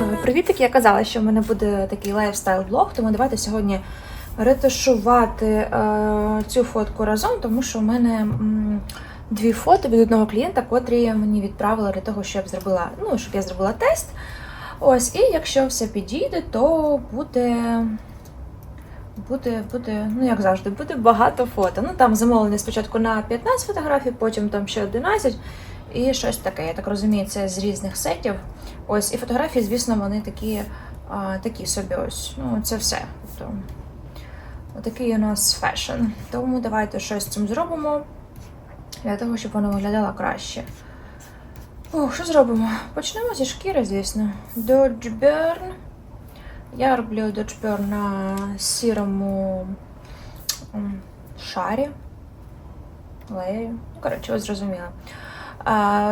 Е, Привіт, я казала, що в мене буде такий лайфстайл-блог, тому давайте сьогодні ретушувати е, цю фотку разом, тому що в мене м, дві фото від одного клієнта, котрі мені відправили для того, щоб зробила, ну, щоб я зробила тест. Ось, і якщо все підійде, то буде. Буде, буде, ну як завжди, буде багато фото. Ну там замовлення спочатку на 15 фотографій, потім там ще 11 і щось таке. Я так розумію, це з різних сетів. Ось, і фотографії, звісно, вони такі, а, такі собі ось. Ну, це все. Тобто, отакий у нас фешн. Тому давайте щось з цим зробимо для того, щоб воно виглядало краще. Ох, що зробимо? Почнемо зі шкіри, звісно. Dodge Burn. Я роблю Dodge Burn на сірому шарі. Лею. Ну, коротше, ви зрозуміли.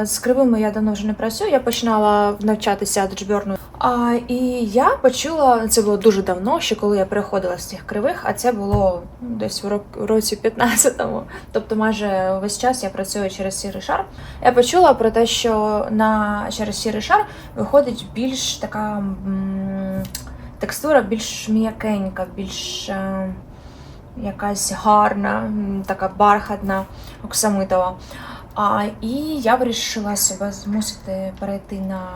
З кривими я давно вже не працюю. Я починала навчатися доджберну. А, і я почула, це було дуже давно, ще коли я переходила з цих кривих, а це було ну, десь в році 15-му. Тобто майже весь час я працюю через сірий шар. Я почула про те, що на через сірий шар виходить більш така м, текстура, більш м'якенька, більш. е, Якась гарна, така бархатна, оксамитова. А, і я вирішила себе змусити перейти на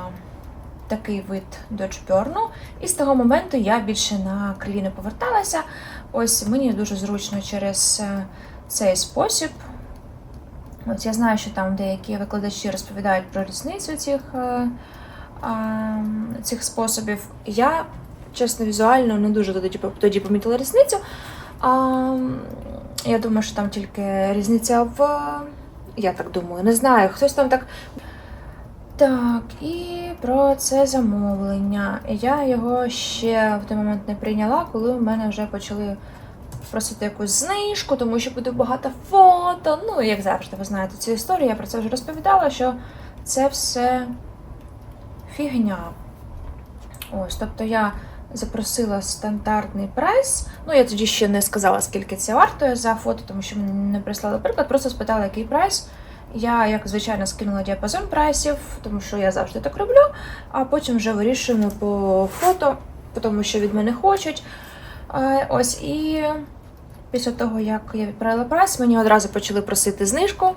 такий вид доджберну. І з того моменту я більше на криві не поверталася. Ось мені дуже зручно через е, цей спосіб. Ось я знаю, що там деякі викладачі розповідають про різницю цих, е, цих способів. Я, чесно, візуально не дуже тоді, тоді помітила різницю. Я думаю, що там тільки різниця в. Я так думаю, не знаю. Хтось там так. Так, і про це замовлення. Я його ще в той момент не прийняла, коли в мене вже почали просити якусь знижку, тому що буде багато фото. Ну, як завжди, ви знаєте цю історію, я про це вже розповідала, що це все фігня. Ось, тобто я запросила стандартний прайс. Ну, я тоді ще не сказала, скільки це вартує за фото, тому що мені не прислали приклад, просто спитала, який прайс. Я, як звичайно, скинула діапазон прайсів, тому що я завжди так роблю, а потім вже вирішуємо по фото, тому що від мене хочуть. Е, Ось і після того, як я відправила прайс, мені одразу почали просити знижку,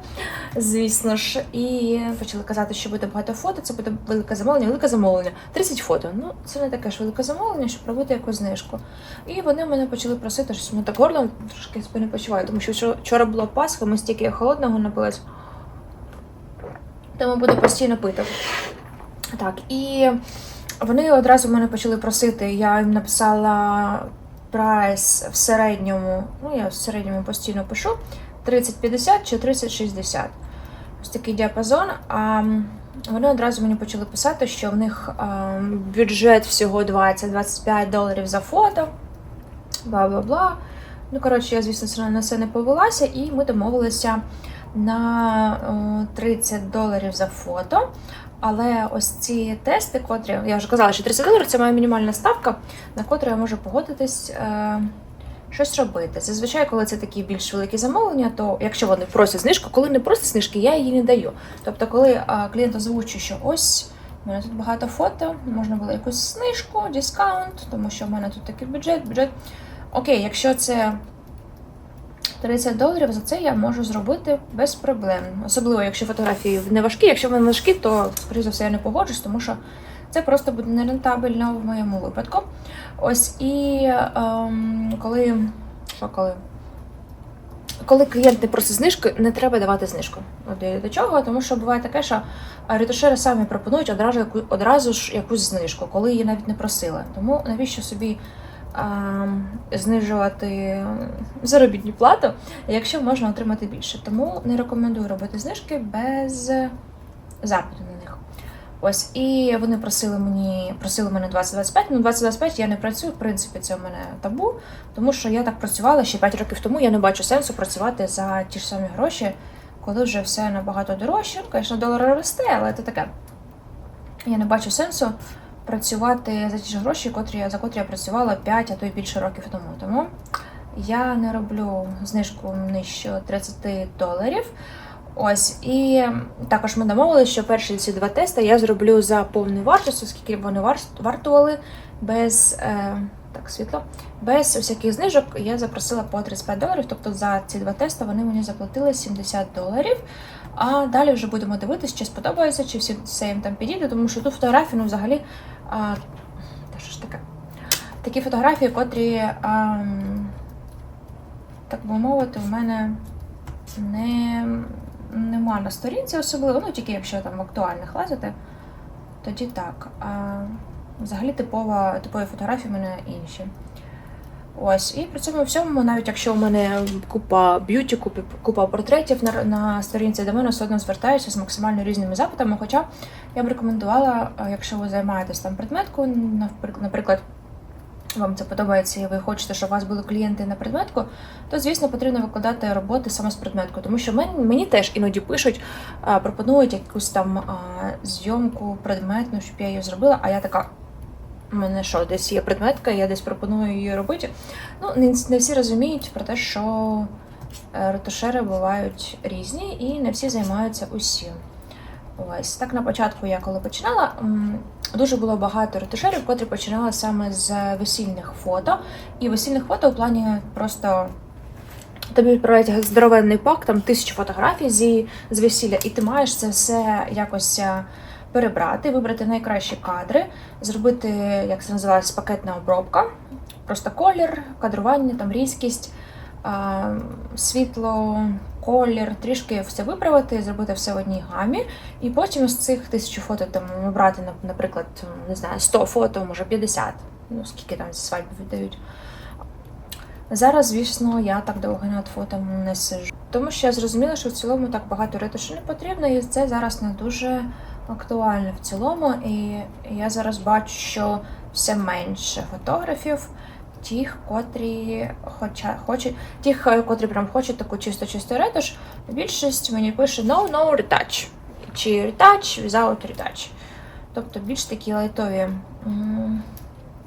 звісно ж, і почали казати, що буде багато фото, це буде велике замовлення, велике замовлення. 30 фото. Ну, це не таке ж велике замовлення, щоб робити якусь знижку. І вони мене почали просити, що мене так горло трошки почуваю, тому що вчора- була Пасха, ми стільки холодного напились. Тому буду постійно пити. Так, і вони одразу мене почали просити. Я їм написала прайс в середньому. Ну, я в середньому постійно пишу 30-50 чи 30-60. Ось такий діапазон. А вони одразу мені почали писати, що в них бюджет всього 20-25 доларів за фото. Бла-бла-бла. Ну, коротше, я, звісно, на це не повелася, і ми домовилися на о, 30 доларів за фото. Але ось ці тести, котрі, я вже казала, що 30 доларів це моя мінімальна ставка, на котру я можу погодитись е, щось робити. Зазвичай, коли це такі більш великі замовлення, то якщо вони просять знижку, коли не просять знижки, я її не даю. Тобто, коли е, клієнт озвучує, що ось у мене тут багато фото, можна було якусь знижку, дискаунт, тому що в мене тут такий бюджет, бюджет. Окей, якщо це 30 доларів за це я можу зробити без проблем. Особливо, якщо фотографії не важкі. Якщо вони важкі, то скоріше за все я не погоджусь, тому що це просто буде нерентабельно в моєму випадку. Ось і ем, коли. Що коли? Коли клієнт не просить знижки, не треба давати знижку. От до чого, тому що буває таке, що ретушери самі пропонують одразу, одразу ж якусь знижку, коли її навіть не просили. Тому навіщо собі знижувати заробітну плату, якщо можна отримати більше. Тому не рекомендую робити знижки без запиту на них. Ось, і вони просили мені просили мене 2025. Ну, 2025 я не працюю, в принципі, це у мене табу, тому що я так працювала ще 5 років тому. Я не бачу сенсу працювати за ті ж самі гроші, коли вже все набагато дорожче. Ну, Звісно, долар росте, але це таке. Я не бачу сенсу працювати за ті ж гроші, котрі, за котрі я працювала 5, а то й більше років тому. Тому я не роблю знижку нижче 30 доларів. Ось, і також ми домовилися, що перші ці два тести я зроблю за повну вартість, оскільки вони вартували без е, так, світло, без усяких знижок. Я запросила по 35 доларів. Тобто за ці два тести вони мені заплатили 70 доларів. А далі вже будемо дивитися, чи сподобається, чи всі все їм там підійде, тому що ту фотографію, ну, взагалі, а, та що ж таке? Такі фотографії, котрі, а, так би мовити, в мене не, нема на сторінці особливо, ну тільки якщо там в актуальних лазити, тоді так. А взагалі типова, типові фотографії в мене інші. Ось, і при цьому всьому, навіть якщо у мене купа б'юті, купа, портретів на, на сторінці, до мене все одно звертаються з максимально різними запитами. Хоча я б рекомендувала, якщо ви займаєтесь там предметку, наприклад, вам це подобається і ви хочете, щоб у вас були клієнти на предметку, то звісно потрібно викладати роботи саме з предметку. Тому що мені, мені теж іноді пишуть, пропонують якусь там зйомку предметну, щоб я її зробила, а я така. У мене що, десь є предметка, я десь пропоную її робити. Ну, не, не всі розуміють про те, що е, ретушери бувають різні і не всі займаються усім. Ось так на початку я коли починала, дуже було багато ретушерів, котрі починали саме з весільних фото. І весільних фото у плані просто тобі відправляють здоровенний пак, там тисячу фотографій зі, з весілля, і ти маєш це все якось е, перебрати, вибрати найкращі кадри, зробити, як це називається, пакетна обробка. Просто колір, кадрування, там різкість, світло, колір, трішки все виправити, зробити все в одній гамі. І потім з цих тисячу фото там обрати, наприклад, не знаю, 100 фото, може 50, ну скільки там зі свадьби віддають. Зараз, звісно, я так довго над фото не сижу. Тому що я зрозуміла, що в цілому так багато ретушу не потрібно, і це зараз не дуже актуально в цілому. І я зараз бачу, що все менше фотографів, тих, котрі хоча, хочуть, тих, котрі прям хочуть таку чисто-чисту ретуш. Більшість мені пише no, no retouch. Чи retouch, without retouch. Тобто більш такі лайтові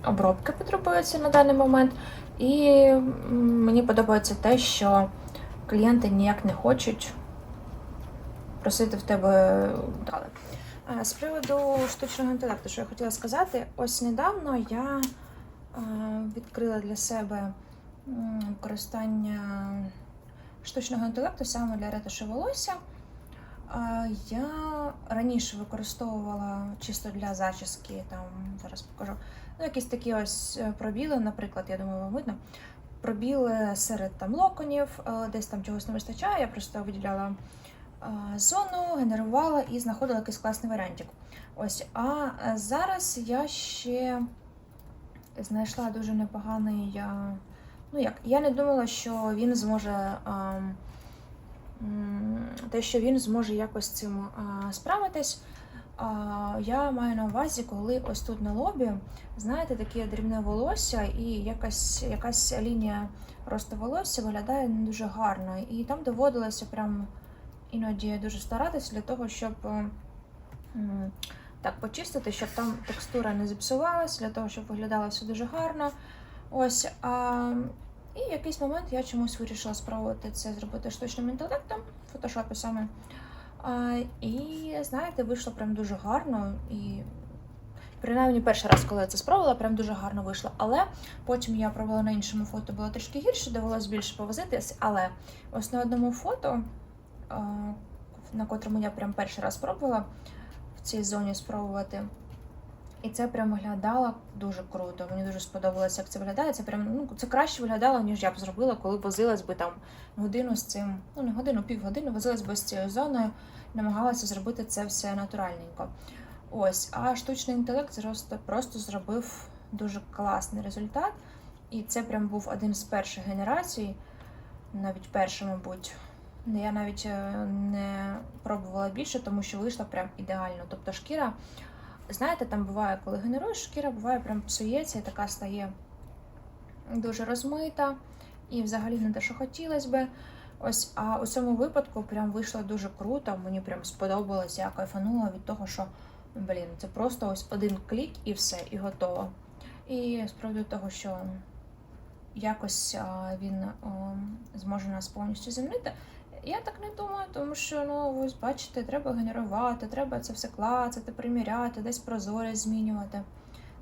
обробки потребуються на даний момент. І мені подобається те, що клієнти ніяк не хочуть просити в тебе дали. Е, З приводу штучного інтелекту, що я хотіла сказати, ось недавно я е, відкрила для себе використання штучного інтелекту саме для ретуші волосся. Е, Я раніше використовувала чисто для зачіски, там зараз покажу. Ну, якісь такі ось пробіли, наприклад, я думаю, вам видно. Пробіли серед там локонів, десь там чогось не вистачає. Я просто виділяла зону, генерувала і знаходила якийсь класний варіантик. Ось, а е, зараз я ще знайшла дуже непоганий. е, Ну як, я не думала, що він зможе. ем, м, Те, що він зможе якось цим а, справитись. А, я маю на увазі, коли ось тут на лобі, знаєте, таке дрібне волосся і якась, якась лінія росту волосся виглядає не дуже гарно. І там доводилося прям іноді дуже старатися для того, щоб е, так почистити, щоб там текстура не зіпсувалася, для того, щоб виглядало все дуже гарно. Ось. А, і якийсь момент я чомусь вирішила спробувати це зробити штучним інтелектом, фотошопі саме. А, і знаєте, вийшло прям дуже гарно. І принаймні перший раз, коли я це спробувала, прям дуже гарно вийшло. Але потім я пробувала на іншому фото, було трішки гірше, довелося більше повозитись. Але ось на одному фото, на котрому я прям перший раз пробувала в цій зоні спробувати. І це прям виглядало дуже круто. Мені дуже сподобалося, як це виглядає. Це прям ну це краще виглядало, ніж я б зробила, коли возилась би там годину з цим, ну не годину, півгодини, возилась би з цією зоною, намагалася зробити це все натуральненько. Ось, а штучний інтелект просто, просто зробив дуже класний результат. І це прям був один з перших генерацій, навіть перший, мабуть. Я навіть е, не пробувала більше, тому що вийшла прям ідеально. Тобто шкіра Знаєте, там буває, коли генеруєш, шкіра буває прям псується і така стає дуже розмита і взагалі не те, що хотілося би. Ось, а у цьому випадку прям вийшло дуже круто. Мені прям сподобалось, я кайфанула від того, що блін, це просто ось один клік і все, і готово. І з того, що якось він зможе нас повністю замінити. Я так не думаю, тому що ну ось бачите, треба генерувати, треба це все клацати, приміряти, десь прозорість змінювати.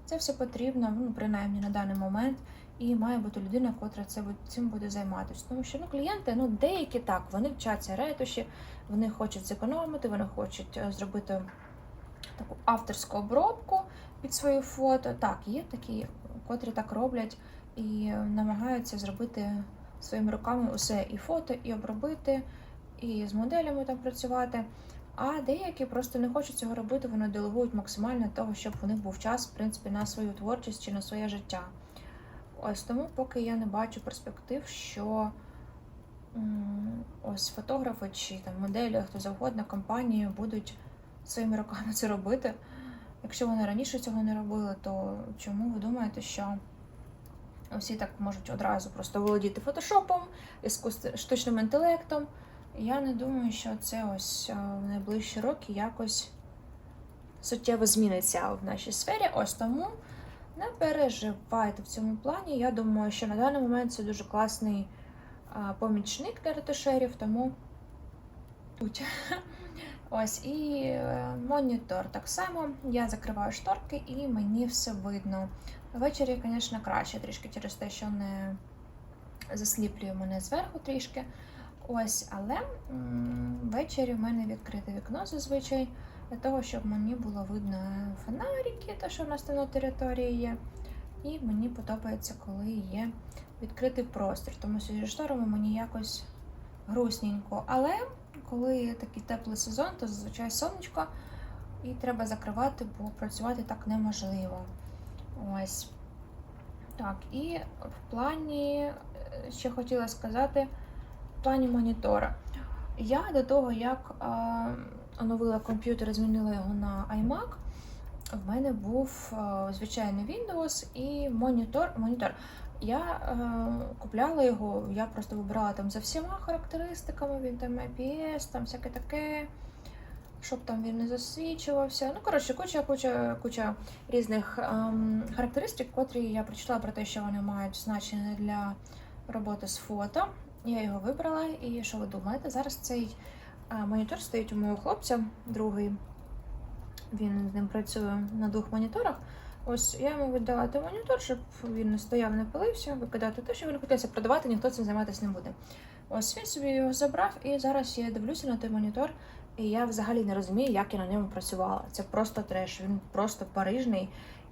Це все потрібно, ну принаймні на даний момент, і має бути людина, котра це цим буде займатися. Тому що ну клієнти, ну деякі так, вони вчаться ретуші, вони хочуть зекономити, вони хочуть е, зробити таку авторську обробку під свої фото. Так, є такі, котрі так роблять і намагаються зробити своїми руками усе і фото, і обробити, і з моделями там працювати. А деякі просто не хочуть цього робити, вони делегують максимально того, щоб у них був час, в принципі, на свою творчість чи на своє життя. Ось тому, поки я не бачу перспектив, що ось фотографи чи там моделі, хто завгодно, компанії будуть своїми руками це робити. Якщо вони раніше цього не робили, то чому ви думаєте, що всі так можуть одразу просто володіти фотошопом, штучним інтелектом? Я не думаю, що це ось е, в найближчі роки якось суттєво зміниться в нашій сфері. Ось тому не переживайте в цьому плані. Я думаю, що на даний момент це дуже класний помічник для ретушерів, тому ось і е, монітор так само. Я закриваю шторки і мені все видно. Ввечері, звісно, краще трішки через те, що не засліплює мене зверху трішки. Ось, але ввечері в мене відкрите вікно зазвичай для того, щоб мені було видно фонарики, те, що в нас там на території є. І мені подобається, коли є відкритий простір, тому що зі шторами мені якось грустненько. Але коли такий теплий сезон, то зазвичай сонечко і треба закривати, бо працювати так неможливо. Ось. Так, і в плані, е, ще хотіла сказати, в плані монітора. Я до того, як е, оновила комп'ютер і змінила його на iMac, в мене був е, звичайний Windows і монітор. монітор. Я е, купляла його, я просто вибирала там за всіма характеристиками, він там IPS, там всяке таке, щоб там він не засвічувався. Ну, коротше, куча, куча, куча різних ем, характеристик, котрі я прочитала про те, що вони мають значення для роботи з фото. Я його вибрала, і що ви думаєте? Зараз цей е, монітор стоїть у мого хлопця, другий. Він з ним працює на двох моніторах. Ось я йому віддала той монітор, щоб він не стояв, не пилився, викидати те, що він хотівся продавати, ніхто цим займатися не буде. Ось він собі його забрав, і зараз я дивлюся на той монітор, і я взагалі не розумію, як я на ньому працювала. Це просто треш, він просто парижний,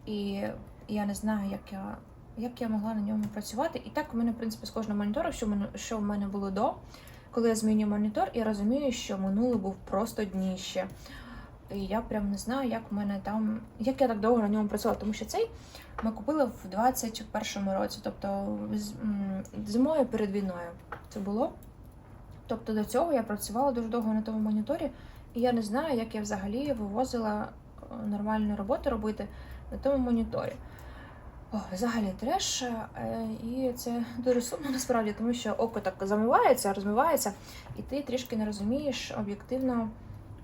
і я не знаю, як я, як я могла на ньому працювати. І так у мене, в принципі, з кожного монітора, що в мене, що в мене було до, коли я змінюю монітор, я розумію, що минулий був просто дніще. І я прям не знаю, як в мене там, як я так довго на ньому працювала, тому що цей ми купили в 21-му році, тобто з- зимою перед війною це було. Тобто до цього я працювала дуже довго на тому моніторі, і я не знаю, як я взагалі вивозила е, нормальну роботу робити на тому моніторі. О, взагалі треш, е, і це дуже сумно насправді, тому що око так замивається, розмивається, і ти трішки не розумієш об'єктивно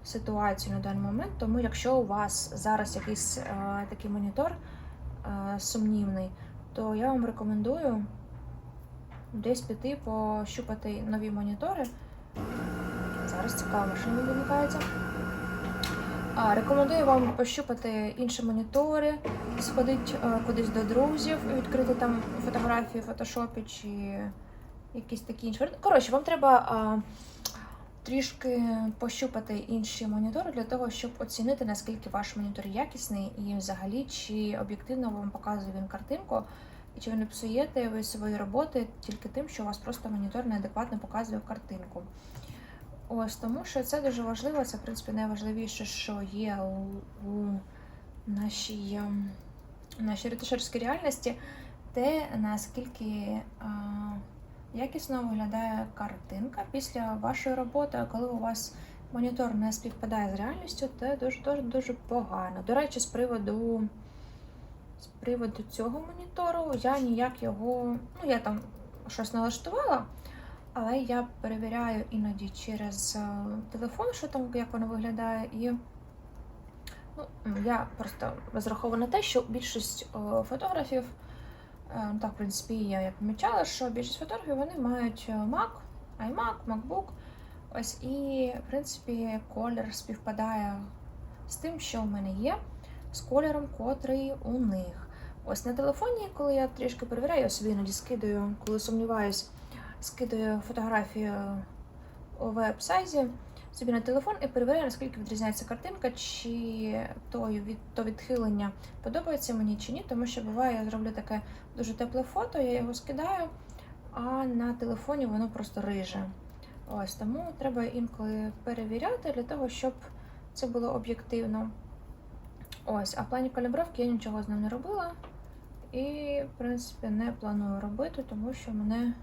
ситуацію на даний момент. Тому якщо у вас зараз якийсь е, такий монітор е, сумнівний, то я вам рекомендую десь піти пощупати нові монітори. Зараз цікава машина вимикається. А, рекомендую вам пощупати інші монітори, сходити е, кудись до друзів, відкрити там фотографії в фотошопі чи якісь такі інші. Коротше, вам треба а, трішки пощупати інші монітори для того, щоб оцінити, наскільки ваш монітор якісний і взагалі, чи об'єктивно вам показує він картинку, і чи ви не псуєте ви свої роботи тільки тим, що у вас просто монітор неадекватно показує картинку. Ось тому, що це дуже важливо. Це в принципі найважливіше, що є у, у нашій, ем, нашій ретушерській реальності, те наскільки а, якісно виглядає картинка після вашої роботи. А коли у вас монітор не співпадає з реальністю, це дуже дуже дуже погано. До речі, з приводу. З приводу цього монітору я ніяк його. Ну, я там щось налаштувала, але я перевіряю іноді через е, телефон, що там, як воно виглядає, і ну, я просто розраховую на те, що більшість е, фотографів, е, так, в принципі, я помічала, що більшість фотографів вони мають Mac, iMac, MacBook, Ось і, в принципі, колір співпадає з тим, що в мене є, з кольором, котрий у них. Ось на телефоні, коли я трішки перевіряю, я собі іноді скидаю, коли сумніваюсь, скидаю фотографію у веб-сайзі собі на телефон і перевіряю, наскільки відрізняється картинка, чи то, від, то відхилення подобається мені чи ні, тому що буває, я зроблю таке дуже тепле фото, я його скидаю, а на телефоні воно просто риже. Ось тому треба інколи перевіряти для того, щоб це було об'єктивно. Ось, а в плані калібровки я нічого з ним не робила. І, в принципі, не планую робити, тому що мене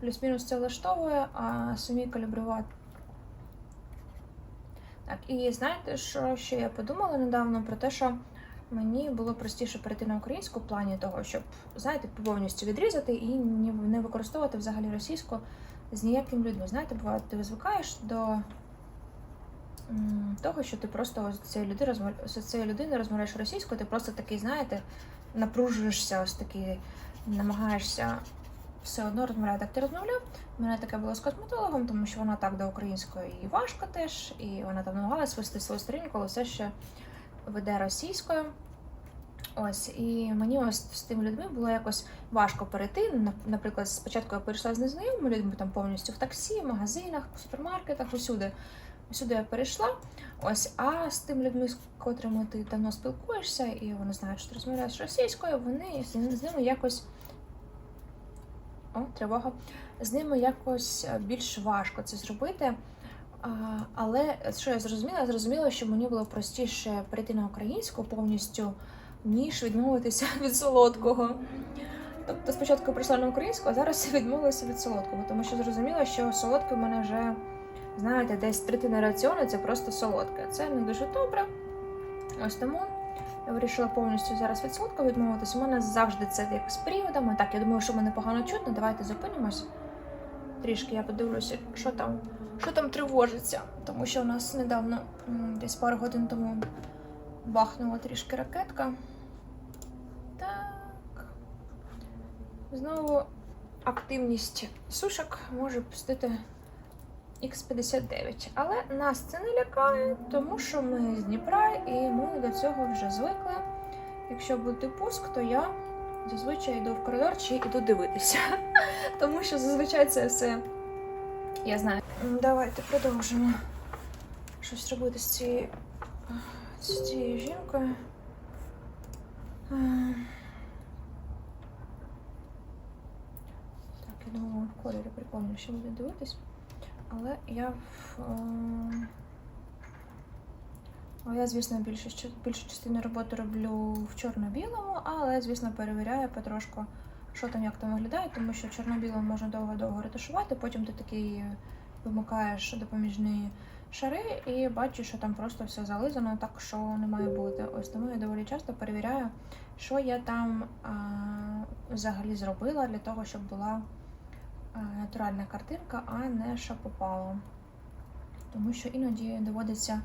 плюс-мінус це влаштовує, а самі калібрувати. Так, і знаєте, що ще я подумала недавно про те, що мені було простіше перейти на українську в плані того, щоб, знаєте, повністю відрізати і не використовувати взагалі російську з ніяким людьми. Знаєте, буває, ти звикаєш до того, що ти просто з цією людиною з цією людиною розмовляєш російською, ти просто такий, знаєте, напружуєшся, ось такий, намагаєшся все одно розмовляти, як ти розмовляв. У мене таке було з косметологом, тому що вона так до української і важко теж, і вона там намагалась вести свою сторінку, але все ще веде російською. Ось, і мені ось з тими людьми було якось важко перейти. Наприклад, спочатку я перейшла з незнайомими людьми там повністю в таксі, в магазинах, в супермаркетах, усюди. Усюди я перейшла. Ось, а з тими людьми, з котрими ти давно спілкуєшся, і вони знають, що ти розмовляєш російською, вони з ними якось. О, тривога. З ними якось е, більш важко це зробити. Але що я зрозуміла? Я зрозуміла, що мені було простіше перейти на українську повністю, ніж відмовитися від солодкого. Тобто спочатку прийшла на українську, а зараз відмовилася від солодкого, тому що зрозуміла, що солодке в мене вже, знаєте, десь третина раціону це просто солодке. Це не дуже добре. Ось тому я вирішила повністю зараз від солодкого відмовитися. У мене завжди це як з періодами. Так, я думаю, що мене погано чутно. Давайте зупинимось. Трішки я подивлюся, що там, що там тривожиться. Тому що у нас недавно, десь пару годин тому, бахнула трішки ракетка. Так. Знову активність сушок може пустити Х59. Але нас це не лякає, тому що ми з Дніпра і ми до цього вже звикли. Якщо буде пуск, то я зазвичай йду в коридор чи йду дивитися. Тому що зазвичай це все я знаю. Давайте продовжимо щось робити з цією, з цією жінкою. Ем. Так, я думаю, в кольорі прикольніше буде дивитись. Але я в. е, а Я, звісно, більше, щ- більшу частину роботи роблю в чорно-білому, але, звісно, перевіряю потрошку, що там, як там виглядає, тому що чорно-білому можна довго-довго ретушувати, потім ти такий вимикаєш допоміжні шари і бачиш, що там просто все зализано, так що не має бути. Ось тому я доволі часто перевіряю, що я там а, взагалі зробила для того, щоб була натуральна картинка, а не що попало. Тому що іноді доводиться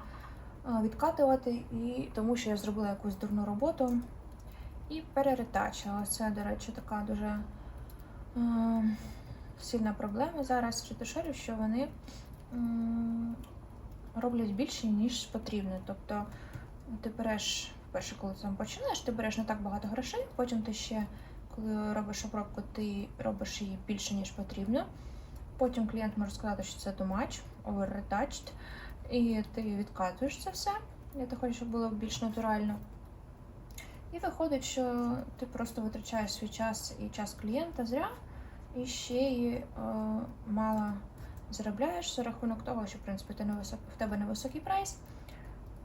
відкатувати, і тому що я зробила якусь дурну роботу і переретачила. Це, до речі, така дуже е, сильна проблема зараз в ретушерів, що вони м, роблять більше, ніж потрібно. Тобто ти береш, перше, коли ти починаєш, ти береш не так багато грошей, потім ти ще, коли робиш обробку, ти робиш її більше, ніж потрібно. Потім клієнт може сказати, що це much, over-retouched, і ти відкатуєш це все для того, щоб було більш натурально. І виходить, що ти просто витрачаєш свій час і час клієнта зря, і ще й е, мало заробляєш за рахунок того, що в принципі ти невисок, в тебе невисокий прайс.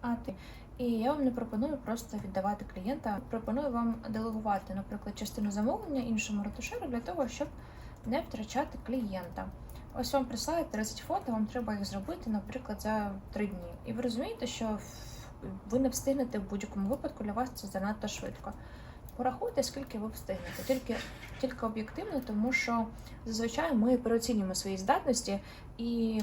А ти. І я вам не пропоную просто віддавати клієнта. Пропоную вам делегувати, наприклад, частину замовлення іншому ретушеру для того, щоб не втрачати клієнта. Ось вам присилають 30 фото, вам треба їх зробити, наприклад, за 3 дні. І ви розумієте, що ви не встигнете в будь-якому випадку для вас це занадто швидко. Порахуйте, скільки ви встигнете, тільки, тільки об'єктивно, тому що зазвичай ми переоцінюємо свої здатності і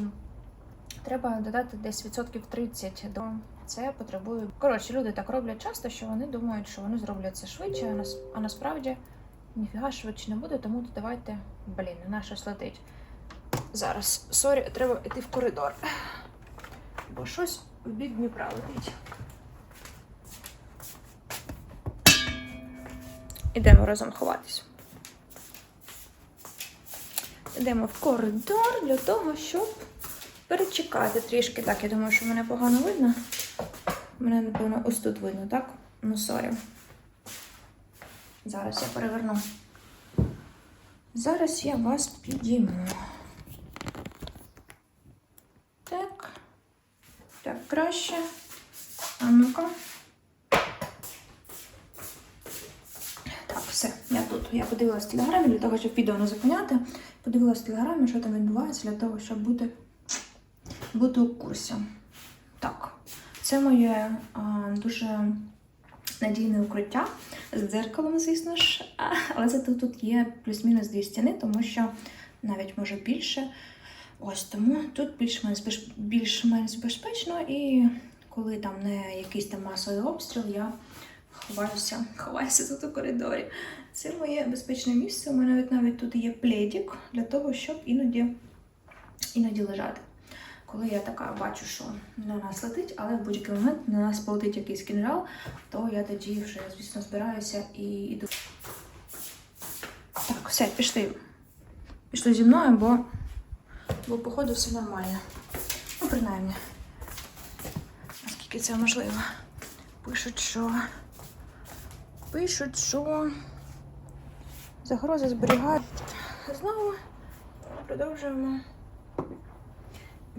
треба додати десь відсотків 30 до це потребує. Коротше, люди так роблять часто, що вони думають, що вони зроблять це швидше, а, нас... а насправді ніфіга швидше не буде, тому давайте, блін, на щось летить. Зараз, сорі, треба йти в коридор. Бо щось в бік Дніпра летить. Ідемо разом ховатись. Йдемо в коридор для того, щоб перечекати трішки. Так, я думаю, що мене погано видно. Мене, напевно, ось тут видно, так? Ну, сорі. Зараз я переверну. Зараз я вас підійму. Так. Так, краще. А ну-ка. Так, все, я тут. Я подивилась телеграмі для того, щоб відео не зупиняти. Подивилась телеграмі, що там відбувається для того, щоб бути, бути у курсі. Так, це моє а, дуже надійне укриття з дзеркалом, звісно ж. Але зато тут є плюс-мінус дві стіни, тому що навіть може більше. Ось тому тут більш-менш більш-менш безпечно, і коли там не якийсь там масовий обстріл, я ховаюся, ховаюся тут у коридорі. Це моє безпечне місце. У мене навіть навіть тут є пледік для того, щоб іноді, іноді лежати. Коли я така бачу, що на нас летить, але в будь-який момент на нас полетить якийсь кінжал, то я тоді вже, звісно, збираюся і йду. Так, все, пішли. Пішли зі мною, бо, бо походу все нормально. Ну, принаймні. Наскільки це можливо. Пишуть, що. Пишуть, що загрози зберігають. Знову продовжуємо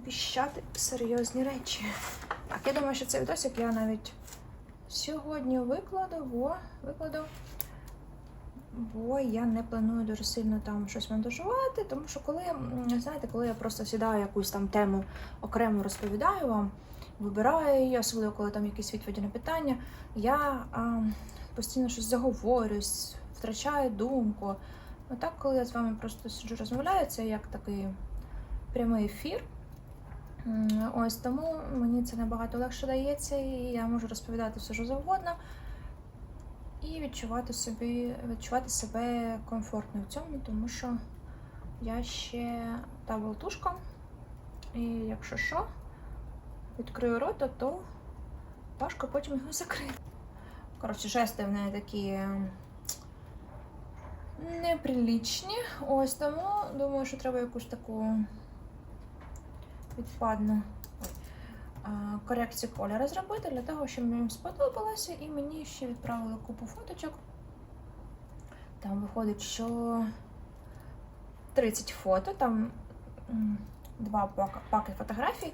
віщати серйозні речі. Так, я думаю, що цей відосик я навіть сьогодні викладу, бо викладу. Бо я не планую дуже сильно там щось монтажувати, тому що коли, знаєте, коли я просто сідаю якусь там тему окремо розповідаю вам, вибираю її, особливо коли там якісь відповіді на питання, я а, постійно щось заговорюсь, втрачаю думку. А так, коли я з вами просто сиджу розмовляю, це як такий прямий ефір. Ось тому мені це набагато легше дається, і я можу розповідати все, що завгодно, і відчувати собі, відчувати себе комфортно в цьому, тому що я ще та болтушка, і якщо що, відкрию рота, то важко потім його закрити. Коротше, жести в неї такі неприлічні. Ось тому думаю, що треба якусь таку відпадну корекцію кольору зробити для того, щоб їм сподобалося, і мені ще відправили купу фоточок. Там виходить, що 30 фото, там два паки фотографій,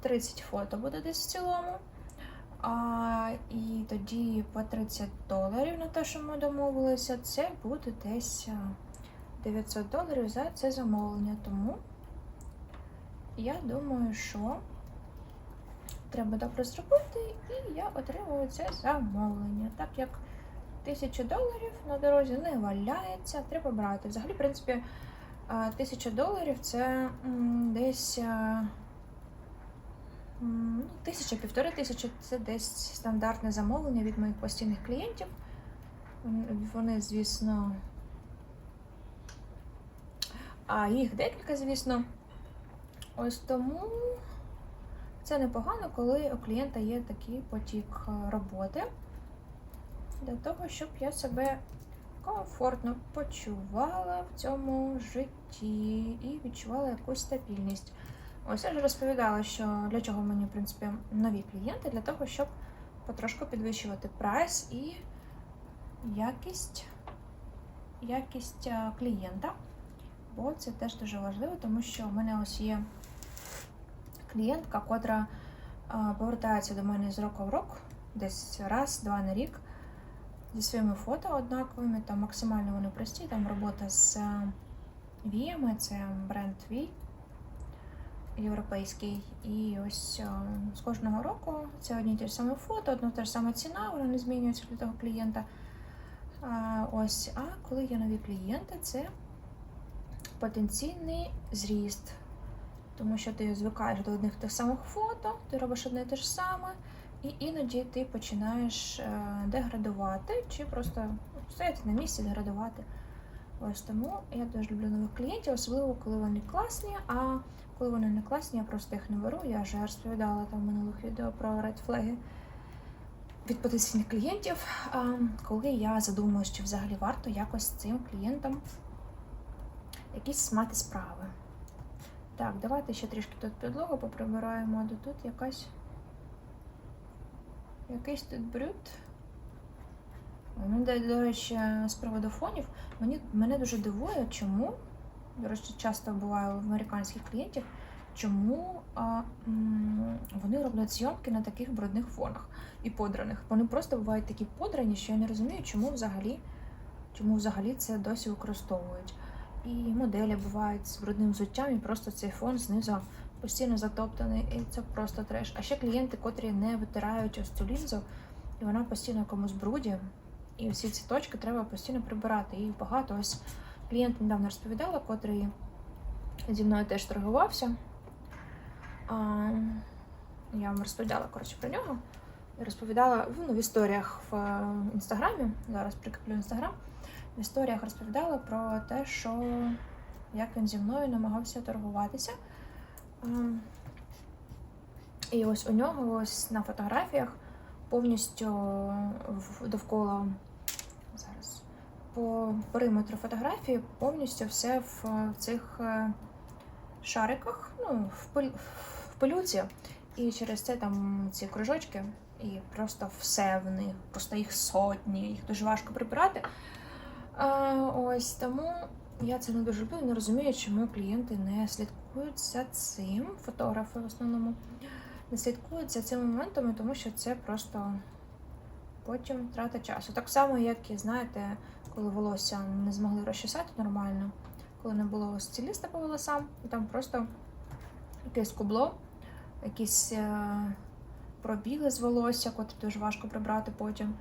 30 фото буде десь в цілому. А, і тоді по 30 доларів на те, що ми домовилися, це буде десь 900 доларів за це замовлення. Тому я думаю, що треба добре зробити, і я отримую це замовлення. Так як 1000 доларів на дорозі не валяється, треба брати. Взагалі, в принципі, а, 1000 доларів це десь. ну, Тисяча, півтори тисячі це десь стандартне замовлення від моїх постійних клієнтів. Вони, звісно. А їх декілька, звісно. Ось тому це непогано, коли у клієнта є такий потік е, роботи для того, щоб я себе комфортно почувала в цьому житті і відчувала якусь стабільність. Ось я вже розповідала, що для чого мені, в принципі, нові клієнти, для того, щоб потрошку підвищувати прайс і якість, якість е, клієнта. Бо це теж дуже важливо, тому що в мене ось є клієнтка, котра повертається до мене з року в рок, десь раз-два на рік, зі своїми фото однаковими. Там максимально вони прості. Там робота з а, віями, це бренд Вій європейський. І ось з кожного року це одні ті ж самі фото, одна та ж сама ціна, вона не змінюється для того клієнта. А, ось, а коли є нові клієнти, це потенційний зріст. Тому що ти звикаєш до одних тих самих фото, ти робиш одне і те ж саме, і іноді ти починаєш е, деградувати, чи просто стояти на місці, деградувати. Ось тому я дуже люблю нових клієнтів, особливо коли вони класні, а коли вони не класні, я просто їх не беру. Я вже розповідала там в минулих відео про редфлеги від потенційних клієнтів, коли я задумуюсь, чи взагалі варто якось цим клієнтом якісь мати справи. Так, давайте ще трішки тут підлогу поприбираємо, а тут якась. Якийсь тут брюд. Ну, до, до речі, з приводу фонів, мені, мене дуже дивує, чому, до речі, часто буває у американських клієнтів, чому а, вони роблять зйомки на таких брудних фонах і подраних. Вони просто бувають такі подрані, що я не розумію, чому взагалі, чому взагалі це досі використовують. І моделі бувають з брудним взуттям, і просто цей фон знизу постійно затоптаний, і це просто треш. А ще клієнти, котрі не витирають ось цю лінзу, і вона постійно комусь бруді. І всі ці точки треба постійно прибирати. Їх багато. Ось клієнт недавно розповідала, котрий зі мною теж торгувався. А, я вам розповідала коротше, про нього. Розповідала ну, в історіях в е, інстаграмі. Зараз прикріплю інстаграм. В історіях розповідала про те, що як він зі мною намагався торгуватися. І ось у нього ось на фотографіях повністю довкола зараз по периметру фотографії повністю все в цих е, шариках, ну, в пилюці. І через це там ці кружочки, і просто все в них, просто їх сотні, їх дуже важко прибирати. Ось тому я це не дуже люблю і не розумію, чому клієнти не слідкують за цим, фотографи в основному не слідкують за цими моментами, тому що це просто потім трата часу. Так само, як і знаєте, коли волосся не змогли розчесати нормально, коли не було стиліста по волосам, і там просто якесь кубло, якісь е, пробіги з волосся, котрі дуже важко прибрати потім.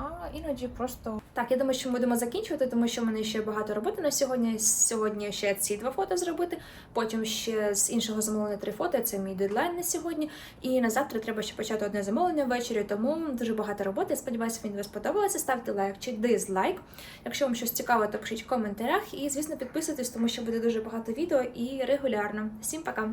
А іноді просто так. Я думаю, що ми будемо закінчувати, тому що в мене ще багато роботи на сьогодні. Сьогодні ще ці два фото зробити. Потім ще з іншого замовлення три фото. Це мій дедлайн на сьогодні. І на завтра треба ще почати одне замовлення ввечері. Тому дуже багато роботи. Сподіваюся, він вам сподобалося. Ставте лайк чи дизлайк. Якщо вам щось цікаве, то пишіть в коментарях. І звісно, підписуйтесь, тому що буде дуже багато відео і регулярно. Всім пока!